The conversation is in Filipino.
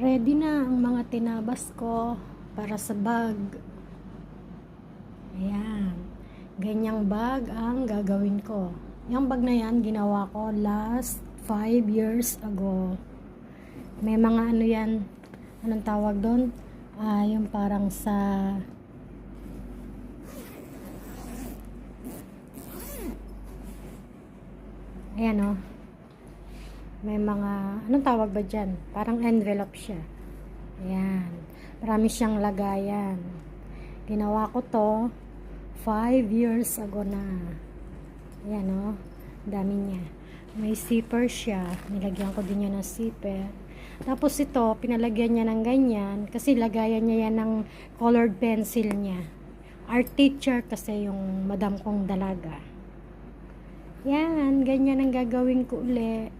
Ready na ang mga tinabas ko para sa bag. Ayan. Ganyang bag ang gagawin ko. Yung bag na yan, ginawa ko last 5 years ago. May mga ano yan, anong tawag doon? Ah, yung parang sa Ayan o. May mga, anong tawag ba dyan? Parang envelope siya. Ayan. Marami siyang lagayan. Ginawa ko to 5 years ago na. Ayan o. Dami niya. May zipper siya. Nilagyan ko din niya ng zipper. Tapos ito, pinalagyan niya ng ganyan. Kasi lagayan niya yan ng colored pencil niya. Art teacher kasi yung madam kong dalaga. Yan, ganyan ang gagawin ko uli.